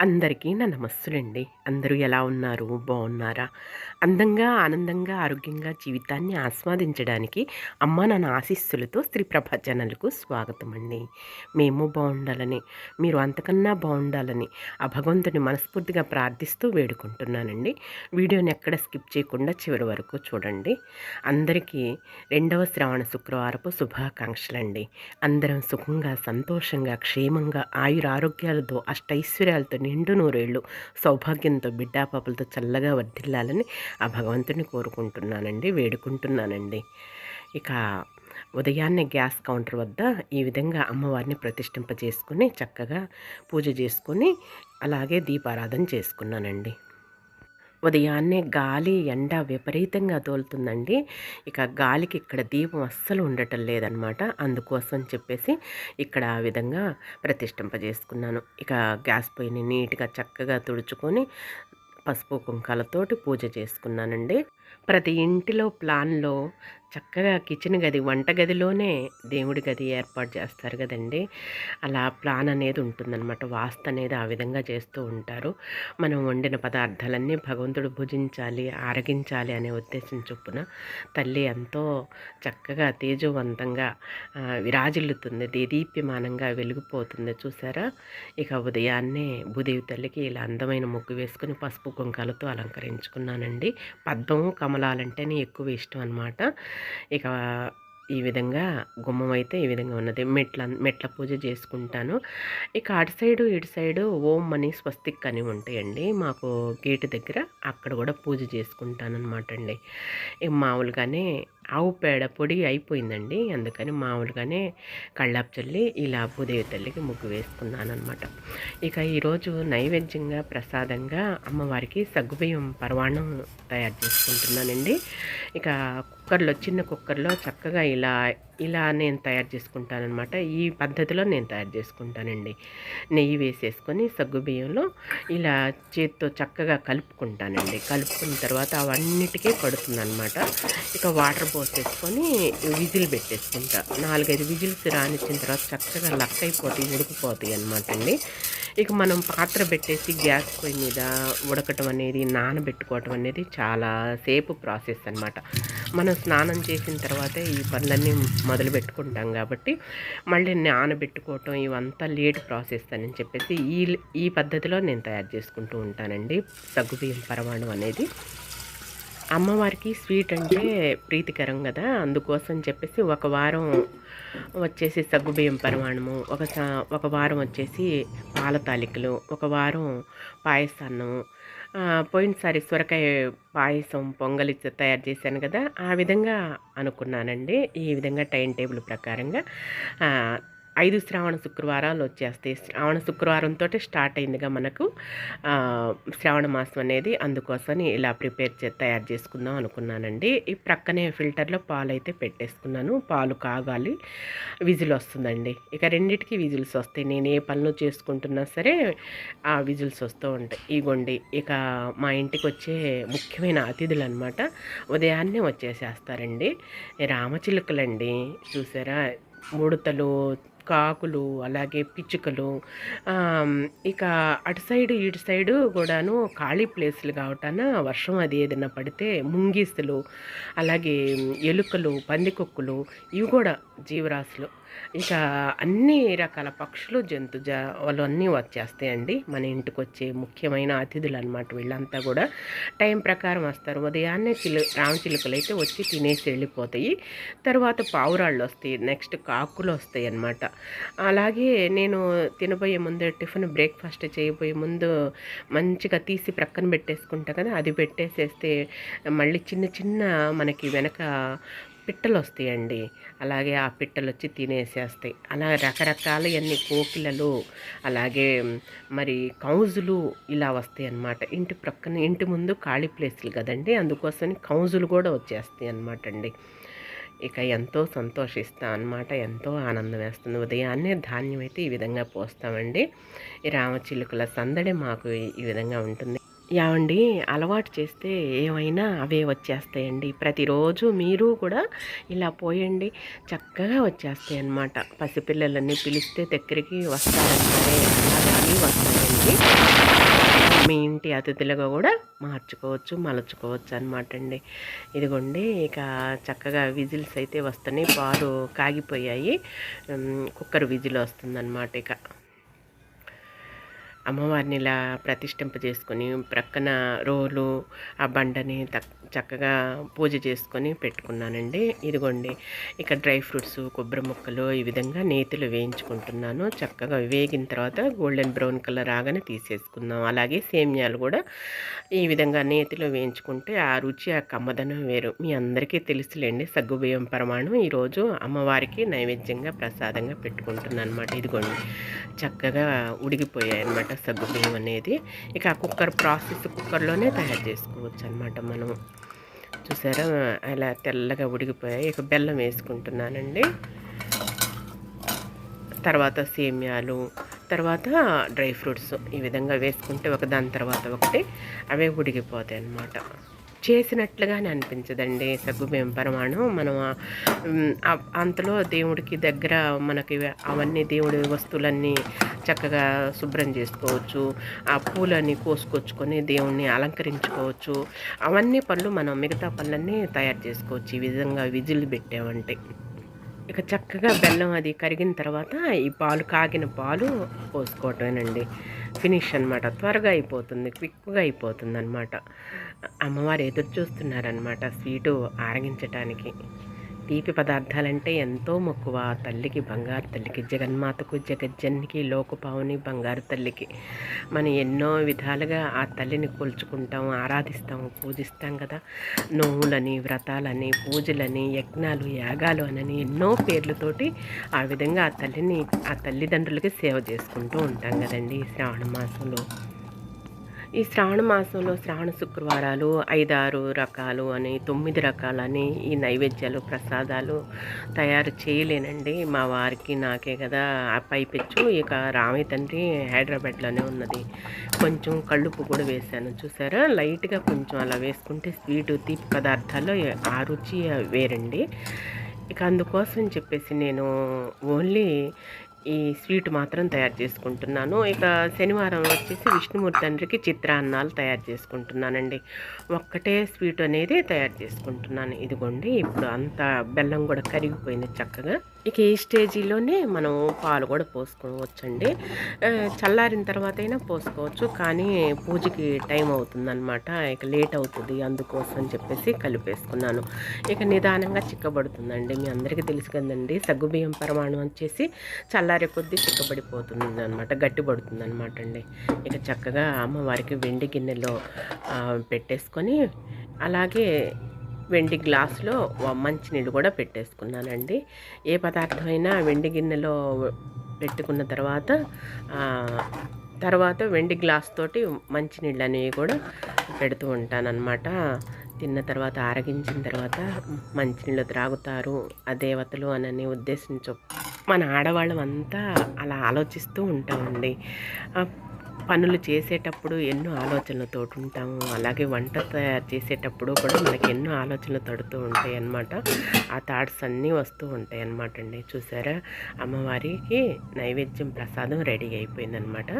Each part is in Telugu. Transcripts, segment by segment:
అందరికీ నా నమస్సులండి. అందరూ ఎలా ఉన్నారు? బాగున్నారా? అందంగా ఆనందంగా ఆరోగ్యంగా జీవితాన్ని ఆస్వాదించడానికి అమ్మ నాన్న ఆశీస్సులతో స్త్రీ ప్రభా ఛానల్కు స్వాగతం అండి మేము బాగుండాలని మీరు అంతకన్నా బాగుండాలని ఆ భగవంతుని మనస్ఫూర్తిగా ప్రార్థిస్తూ వేడుకుంటున్నానండి. వీడియోని ఎక్కడ స్కిప్ చేయకుండా చివరి వరకు చూడండి. అందరికీ రెండవ శ్రావణ శుక్రవారపు శుభాకాంక్షలండి. అందరం సుఖంగా సంతోషంగా క్షేమంగా ఆయురారోగ్యాలతో అష్టైశ్వర్యాలతో నిండు నూరేళ్ళు సౌభాగ్యంతో బిడ్డా పాపలతో చల్లగా వర్ధిల్లాలని ఆ భగవంతుని కోరుకుంటున్నానండి వేడుకుంటున్నానండి. ఇక ఉదయాన్నే గ్యాస్ కౌంటర్ వద్ద ఈ విధంగా అమ్మవారిని ప్రతిష్ఠింపజేసుకుని చక్కగా పూజ చేసుకుని అలాగే దీపారాధన చేసుకున్నానండి. ఉదయాన్నే గాలి ఎండ విపరీతంగా తోలుతుందండి. ఇక గాలికి ఇక్కడ దీపం అస్సలు ఉండటం లేదనమాట. అందుకోసం చెప్పేసి ఇక్కడ ఆ విధంగా ప్రతిష్ఠింపజేసుకున్నాను. ఇక గ్యాస్ పొయ్యిని నీట్గా చక్కగా తుడుచుకొని పసుపు కుంకాలతోటి పూజ చేసుకున్నానండి. ప్రతి ఇంటిలో ప్లాన్లో చక్కగా కిచెన్ గది వంటగదిలోనే దేవుడి గది ఏర్పాటు చేస్తారు కదండి. అలా ప్లాన్ అనేది ఉంటుందన్నమాట. వాస్తు అనేది ఆ విధంగా చేస్తూ ఉంటారు. మనం వండిన పదార్థాలన్నీ భగవంతుడు భుజించాలి ఆరగించాలి అనే ఉద్దేశం చొప్పున తల్లి ఎంతో చక్కగా తేజవంతంగా విరాజిల్లుతుంది దేదీప్యమానంగా వెలిగిపోతుంది. చూసారా? ఇక ఉదయాన్నే భూదేవి తల్లికి ఇలా అందమైన ముగ్గు వేసుకుని పసుపు కుంకాలతో అలంకరించుకున్నానండి. పద్మము కమలాలంటేనే ఎక్కువ ఇష్టం అనమాట ఇక ఈ విధంగా గుమ్మం అయితే ఈ విధంగా ఉన్నది. మెట్ల మెట్ల పూజ చేసుకుంటాను. ఇక అటు సైడు ఇటు సైడు ఓం అని స్వస్తిక్ అని ఉంటాయండి. మాకు గేటు దగ్గర అక్కడ కూడా పూజ చేసుకుంటాను అనమాట అండి మామూలుగానే ఆవు పేడ పొడి అయిపోయిందండి. అందుకని మామూలుగానే కళ్ళాపు చల్లి ఇలా భూదేవి తల్లికి ముగ్గు వేసుకున్నాను అనమాట ఇక ఈరోజు నైవేద్యంగా ప్రసాదంగా అమ్మవారికి సగ్గుబియ్యం పర్వాణం తయారు చేసుకుంటున్నానండి. ఇక కుక్కర్లో చిన్న కుక్కర్లో చక్కగా ఇలా ఇలా నేను తయారు చేసుకుంటానమాట ఈ పద్ధతిలో నేను తయారు చేసుకుంటానండి. నెయ్యి వేసేసుకొని సగ్గు బియ్యంలో ఇలా చేతితో చక్కగా కలుపుకుంటానండి. కలుపుకున్న తర్వాత అవన్నిటికీ పడుతుందనమాట ఇక వాటర్ పోసేసుకొని విజిల్ పెట్టేసుకుంటా. నాలుగైదు విజిల్స్ రానిచ్చిన తర్వాత చక్కగా లక్ అయిపోతాయి ఉడికిపోతాయి అనమాట అండి. ఇక మనం పాత్ర పెట్టేసి గ్యాస్ పొయ్యి మీద ఉడకటం అనేది నానబెట్టుకోవటం అనేది చాలా సేపు ప్రాసెస్ అనమాట మనం స్నానం చేసిన తర్వాతే ఈ పనులన్నీ మొదలు పెట్టుకుంటాం కాబట్టి మళ్ళీ నానబెట్టుకోవటం ఇవంతా లేట్ ప్రాసెస్ అని చెప్పేసి ఈ ఈ పద్ధతిలో నేను తయారు చేసుకుంటూ ఉంటానండి. సగ్గుబియ్యం పరమాణం అనేది. అమ్మవారికి స్వీట్ అంటే ప్రీతికరం కదా. అందుకోసం చెప్పేసి ఒక వారం వచ్చేసి సగ్గుబియ్యం పరిమాణము ఒక ఒక వారం వచ్చేసి పాల తాలికలు ఒక వారం పాయసాన్నము. పోయినసారి సొరకాయ పాయసం పొంగలి తయారు చేశాను కదా ఆ విధంగా అనుకున్నానండి. ఈ విధంగా టైం టేబుల్ ప్రకారంగా ఐదు శ్రావణ శుక్రవారాలు వచ్చేస్తాయి. శ్రావణ శుక్రవారంతో స్టార్ట్ అయిందిగా మనకు. శ్రావణ మాసం అనేది అందుకోసమని ఇలా ప్రిపేర్ చే తయారు చేసుకుందాం అనుకున్నానండి. ఈ ప్రక్కనే ఫిల్టర్లో పాలు అయితే పెట్టేసుకున్నాను. పాలు కాగాలి విజిల్ వస్తుందండి. ఇక రెండింటికి విజిల్స్ వస్తాయి. నేను ఏ పనులు చేసుకుంటున్నా సరే ఆ విజిల్స్ వస్తూ ఉంటాయి. ఇగోండి ఇక మా ఇంటికి వచ్చే ముఖ్యమైన అతిథులు అనమాట ఉదయాన్నే వచ్చేసేస్తారండి. రామచిలుకలండి. చూసారా? ముడతలు కాకులు అలాగే పిచ్చుకలు ఇక అటు సైడు ఇటు సైడు కూడాను ఖాళీ ప్లేస్లు కావటాన వర్షం అది ఏదైనా పడితే ముంగీసులు అలాగే ఎలుకలు పందికొక్కులు ఇవి కూడా జీవరాశులు. ఇక అన్ని రకాల పక్షులు జంతు వాళ్ళు అన్నీ వచ్చేస్తాయండి. మన ఇంటికి వచ్చే ముఖ్యమైన అతిథులు అనమాట వీళ్ళంతా కూడా. టైం ప్రకారం వస్తారు. ఉదయాన్నే చిలు రామచిలుకలు అయితే వచ్చి తినేసి వెళ్ళిపోతాయి. తర్వాత పావురాళ్ళు వస్తాయి. నెక్స్ట్ కాకులు వస్తాయి అన్నమాట. అలాగే నేను తినబోయే ముందు టిఫిన్ బ్రేక్ఫాస్ట్ చేయబోయే ముందు మంచిగా తీసి ప్రక్కన పెట్టేసుకుంటా కదా అది పెట్టేసేస్తే మళ్ళీ చిన్న చిన్న మనకి వెనక పిట్టలు వస్తాయండి అలాగే ఆ పిట్టలు వచ్చి తినేసేస్తాయి. అలా రకరకాల అన్ని కోకిలలు అలాగే మరి కౌజులు ఇలా వస్తాయి అన్నమాట ఇంటి ప్రక్కన ఇంటి ముందు ఖాళీ ప్లేస్లు కదండి అందుకోసం కౌజులు కూడా వచ్చేస్తాయి అన్నమాట అండి ఇక ఎంతో సంతోషిస్తాం అనమాట ఎంతో ఆనందం వేస్తుంది ఉదయాన్నే ధాన్యం అయితే ఈ విధంగా పోస్తామండి. ఈ రామచిలుకల సందడి మాకు ఈ విధంగా ఉంటుంది. యావండి అలవాటు చేస్తే ఏమైనా అవే వచ్చేస్తాయండి. ప్రతిరోజు మీరు కూడా ఇలా పోయండి. చక్కగా వచ్చేస్తాయి అన్నమాట. పసిపిల్లలన్నీ పిలిస్తే దగ్గరికి వస్తారంటే అలాగే వస్తాయండి. మీ ఇంటి అతిథులుగా కూడా మార్చుకోవచ్చు మలచుకోవచ్చు అనమాట అండి. ఇదిగోండి ఇక చక్కగా విజిల్స్ అయితే వస్తున్నాయి. పాలు కాగిపోయాయి. కుక్కర్ విజిల్ వస్తుందన్నమాట ఇక. అమ్మవారిని ఇలా ప్రతిష్ఠింప చేసుకొని ప్రక్కన రోలు ఆ బండని తక్- చక్కగా పూజ చేసుకొని పెట్టుకున్నానండి. ఇదిగోండి ఇక డ్రై ఫ్రూట్స్ కొబ్బరి ముక్కలు ఈ విధంగా నేతిలో వేయించుకుంటున్నాను. చక్కగా వేగిన తర్వాత గోల్డెన్ బ్రౌన్ కలర్ రాగానే తీసేసుకుందాం. అలాగే సేమ్యాలు కూడా ఈ విధంగా నేతిలో వేయించుకుంటే ఆ రుచి ఆ కమ్మదనం వేరు. మీ అందరికీ తెలుసులేండి సగ్గుబియ్యం ప్రమాణం ఈరోజు అమ్మవారికి నైవేద్యంగా ప్రసాదంగా పెట్టుకుంటున్నాను అనమాట ఇదిగోండి చక్కగా ఉడిగిపోయాయి అనమాట సగ్గుబియ్యం అనేది ఇక ఆ కుక్కర్ ప్రాసెస్ కుక్కర్లోనే తయారు చేసుకోవచ్చు అనమాట మనం. చూసారా? అలా తెల్లగా ఉడికిపోయాయి. ఇక బెల్లం వేసుకుంటున్నానండి. తర్వాత సేమ్యాలు తర్వాత డ్రై ఫ్రూట్స్ ఈ విధంగా వేసుకుంటే ఒక దాని తర్వాత ఒకటి అవే ఉడికిపోతాయి అన్నమాట చేసినట్లుగానే అనిపించదండి సగ్గుబియ్యం పరమాణం. మనం అంతలో దేవుడికి దగ్గర మనకి అవన్నీ దేవుడి వస్తువులన్నీ చక్కగా శుభ్రం చేసుకోవచ్చు. ఆ పూలన్నీ కోసుకొచ్చుకొని దేవుణ్ణి అలంకరించుకోవచ్చు. అవన్నీ పనులు మనం మిగతా పనులన్నీ తయారు చేసుకోవచ్చు. ఈ విధంగా విజిల్ పెట్టామంటే. ఇక చక్కగా బెల్లం అది కరిగిన తర్వాత ఈ పాలు కాగిన పాలు పోసుకోవటమేనండి. ఫినిష్ అనమాట త్వరగా అయిపోతుంది క్విక్గా అయిపోతుంది అనమాట అమ్మవారు ఎదురు చూస్తున్నారనమాట స్వీటు ఆరగించటానికి. తీపి పదార్థాలంటే ఎంతో మక్కువ. తల్లికి బంగారు తల్లికి జగన్మాతకు జగజ్జన్నికి లోకపావుని బంగారు తల్లికి. మనం ఎన్నో విధాలుగా ఆ తల్లిని కొలుచుకుంటాం ఆరాధిస్తాం పూజిస్తాం కదా. నోవులని వ్రతాలని పూజలని యజ్ఞాలు యాగాలు అని ఎన్నో పేర్లతోటి ఆ విధంగా ఆ తల్లిని ఆ తల్లిదండ్రులకి సేవ చేసుకుంటూ ఉంటాం కదండి శ్రావణ మాసంలో. ఈ శ్రావణ మాసంలో శ్రావణ శుక్రవారాలు ఐదారు రకాలు అని తొమ్మిది రకాలని ఈ నైవేద్యాలు ప్రసాదాలు తయారు చేయలేనండి. మా వారికి నాకే కదా పైపెచ్చు ఇక రామయ్య తండ్రి హైదరాబాద్లోనే ఉన్నది. కొంచెం కళ్ళుప్పు కూడా వేశాను. చూసారా? లైట్గా కొంచెం అలా వేసుకుంటే స్వీటు తీపి పదార్థాలు ఆ రుచి వేరండి. ఇక అందుకోసం చెప్పేసి నేను ఓన్లీ ఈ స్వీట్ మాత్రం తయారు చేసుకుంటున్నాను. ఇక శనివారం వచ్చేసి విష్ణుమూర్తి తండ్రికి చిత్రాన్నాలు తయారు చేసుకుంటున్నానండి. ఒక్కటే స్వీట్ అనేది తయారు చేసుకుంటున్నాను. ఇదిగోండి ఇప్పుడు అంత బెల్లం కూడా కరిగిపోయింది చక్కగా. ఇక ఈ స్టేజీలోనే మనం పాలు కూడా పోసుకోవచ్చండి. చల్లారిన తర్వాత అయినా పోసుకోవచ్చు కానీ పూజకి టైం అవుతుందన్నమాట. ఇక లేట్ అవుతుంది అందుకోసం చెప్పేసి కలిపేసుకున్నాను. ఇక నిదానంగా చిక్కబడుతుందండి. మీ అందరికీ తెలుసు కదండి సగ్గుబియ్యం ప్రమాణం వచ్చేసి చల్లారే కొద్దీ చిక్కబడిపోతుంది అనమాట గట్టిపడుతుంది అనమాట అండి ఇక చక్కగా అమ్మవారికి వెండి గిన్నెలో పెట్టేసుకొని అలాగే వెండి గ్లాసులో మంచినీళ్ళు కూడా పెట్టేసుకున్నానండి. ఏ పదార్థమైనా వెండి గిన్నెలో పెట్టుకున్న తర్వాత తర్వాత వెండి గ్లాస్ తోటి మంచినీళ్ళు అనేవి కూడా పెడుతూ ఉంటానన్నమాట. తిన్న తర్వాత ఆరగించిన తర్వాత మంచినీళ్ళు త్రాగుతారు ఆ దేవతలు అనని ఉద్దేశించు మన ఆడవాళ్ళం అంతా అలా ఆలోచిస్తూ ఉంటామండి. పనులు చేసేటప్పుడు ఎన్నో ఆలోచనలతో ఉంటాము అలాగే వంట తయారు చేసేటప్పుడు కూడా మనకి ఎన్నో ఆలోచనలు తడుతూ ఉంటాయి అన్నమాట ఆ థాట్స్ అన్నీ వస్తూ ఉంటాయి అన్నమాట అండి చూసారా అమ్మవారికి నైవేద్యం ప్రసాదం రెడీ అయిపోయిందనమాట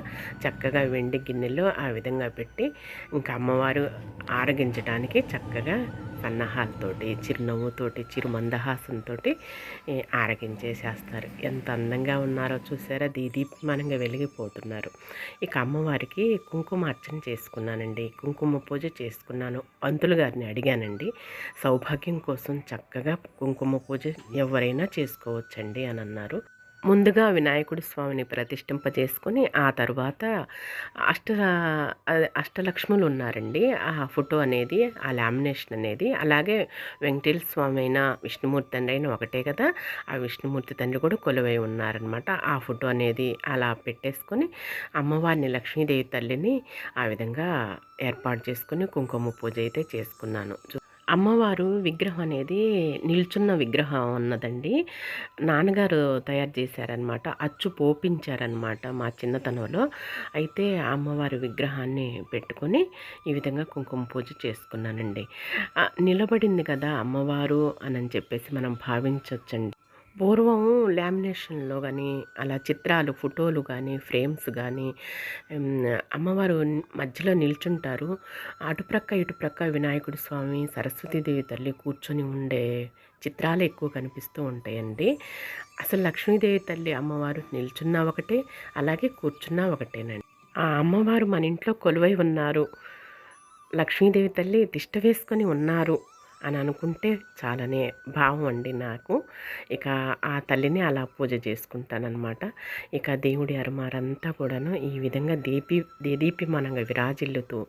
చక్కగా వెండి గిన్నెలో ఆ విధంగా పెట్టి ఇంకా అమ్మవారు ఆరగించడానికి చక్కగా సన్నాహాలతోటి చిరునవ్వుతోటి చిరు మందహాసంతో ఆరగించేసేస్తారు. ఎంత అందంగా ఉన్నారో చూసారా? దీదీప్మానంగా వెలిగిపోతున్నారు. ఇక అమ్మవారికి కుంకుమ అర్చన చేసుకున్నానండి. కుంకుమ పూజ చేసుకున్నాను. అంతులు గారిని అడిగానండి సౌభాగ్యం కోసం చక్కగా కుంకుమ పూజ ఎవరైనా చేసుకోవచ్చండి అని అన్నారు. ముందుగా వినాయకుడి స్వామిని ప్రతిష్ఠింపజేసుకొని ఆ తర్వాత అష్ట అష్టలక్ష్ములు ఉన్నారండి ఆ ఫోటో అనేది ఆ లామినేషన్ అనేది అలాగే వెంకటేశ్వర స్వామి అయినా విష్ణుమూర్తి తండ్రి అయినా ఒకటే కదా ఆ విష్ణుమూర్తి తండ్రి కూడా కొలువై ఉన్నారనమాట ఆ ఫోటో అనేది అలా పెట్టేసుకొని అమ్మవారిని లక్ష్మీదేవి తల్లిని ఆ విధంగా ఏర్పాటు చేసుకుని కుంకుమ పూజ అయితే చేసుకున్నాను. చూ- అమ్మవారు విగ్రహం అనేది నిల్చున్న విగ్రహం ఉన్నదండి నాన్నగారు తయారు చేశారనమాట అచ్చు పోపించారనమాట మా చిన్నతనంలో. అయితే అమ్మవారి విగ్రహాన్ని పెట్టుకొని ఈ విధంగా కుంకుమ పూజ చేసుకున్నానండి. నిలబడింది కదా అమ్మవారు అని చెప్పేసి మనం భావించవచ్చండి పూర్వం లామినేషన్‌లో కానీ అలా చిత్రాలు, ఫోటోలు కానీ ఫ్రేమ్స్ కానీ అమ్మవారు మధ్యలో నిల్చుంటారు. అటుప్రక్క, ఇటుప్రక్క వినాయకుడి స్వామి, సరస్వతీదేవి తల్లి కూర్చొని ఉండే చిత్రాలు ఎక్కువ కనిపిస్తూ ఉంటాయండి. అసలు లక్ష్మీదేవి తల్లి అమ్మవారు నిల్చున్నా ఒకటే, అలాగే కూర్చున్నా ఒకటేనండి. ఆ అమ్మవారు మన ఇంట్లో కొలువై ఉన్నారు. లక్ష్మీదేవి తల్లి తిష్ట వేసుకొని ఉన్నారు అని అనుకుంటే చాలానే భావం అండి నాకు. ఇక ఆ తల్లిని అలా పూజ చేసుకుంటానమాట ఇక దేవుడి అరమారంతా కూడాను ఈ విధంగా దీపి మనంగా విరాజిల్లుతూ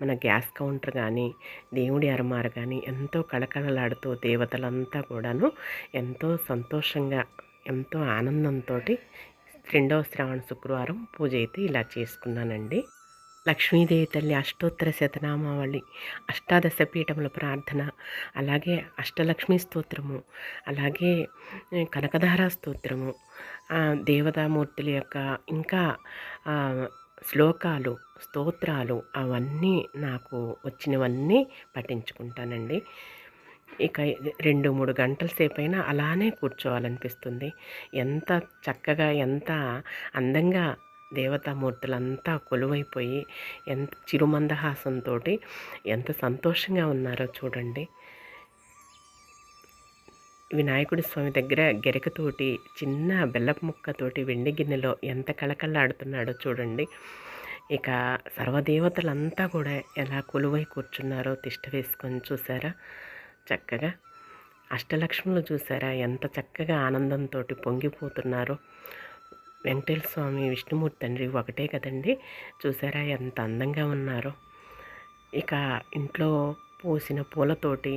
మన గ్యాస్ కౌంటర్ కానీ దేవుడి అరమార కానీ ఎంతో కళకళలాడుతూ దేవతలంతా కూడాను ఎంతో సంతోషంగా, ఎంతో ఆనందంతోటి రెండవ శ్రావణ శుక్రవారం పూజ అయితే ఇలా చేసుకున్నానండి. లక్ష్మీదేవి తల్లి అష్టోత్తర శతనామావళి, అష్టాదశ పీఠముల ప్రార్థన, అలాగే అష్టలక్ష్మీ స్తోత్రము, అలాగే కనకధార స్తోత్రము, దేవతామూర్తుల యొక్క ఇంకా శ్లోకాలు, స్తోత్రాలు అవన్నీ నాకు వచ్చినవన్నీ పఠించుకుంటానండి. ఇక 2, 3 గంటల సేపైనా అలానే కూర్చోవాలనిపిస్తుంది. ఎంత చక్కగా, ఎంత అందంగా దేవతామూర్తులంతా కొలువైపోయి, ఎంత చిరుమందహాసంతో ఎంత సంతోషంగా ఉన్నారో చూడండి. వినాయకుడి స్వామి దగ్గర గెరికతోటి, చిన్న బెల్లపు ముక్కతోటి వెండి గిన్నెలో ఎంత కళకళలాడుతున్నాడో చూడండి. ఇక సర్వదేవతలంతా కూడా ఎలా కొలువై కూర్చున్నారో తిష్ట వేసుకొని చూసారా చక్కగా. అష్టలక్ష్ములు చూసారా ఎంత చక్కగా ఆనందంతో పొంగిపోతున్నారో. వెంకటేశ్వర స్వామి, విష్ణుమూర్తి తండ్రి ఒకటే కదండీ! చూసారా ఎంత అందంగా ఉన్నారో. ఇక ఇంట్లో పూసిన పూలతోటి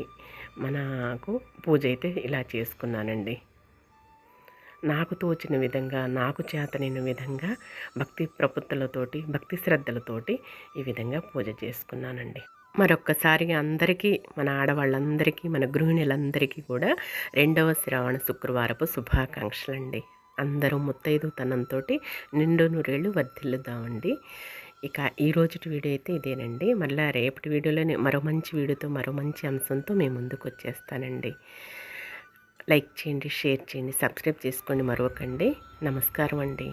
మనకు పూజ అయితే ఇలా చేసుకున్నానండి. నాకు తోచిన విధంగా, నాకు చేతనైన విధంగా భక్తి ప్రపత్తులతోటి, భక్తి శ్రద్ధలతోటి ఈ విధంగా పూజ చేసుకున్నానండి. మరొక్కసారి అందరికీ, మన ఆడవాళ్ళందరికీ, మన గృహిణులందరికీ కూడా రెండవ శ్రావణ శుక్రవారపు శుభాకాంక్షలండి. అందరూ ముత్తైదుతనంతోటి నిండు నూరేళ్ళు వర్ధిల్లుదామండి. ఇక ఈ రోజుటి వీడియో అయితే ఇదేనండి. మళ్ళీ రేపటి వీడియోలోనే మరో మంచి వీడియోతో, మరో మంచి అంశంతో మేము ముందుకు వచ్చేస్తానండి లైక్ చేయండి, షేర్ చేయండి, సబ్స్క్రైబ్ చేసుకోండి మరవకండి. నమస్కారం అండి.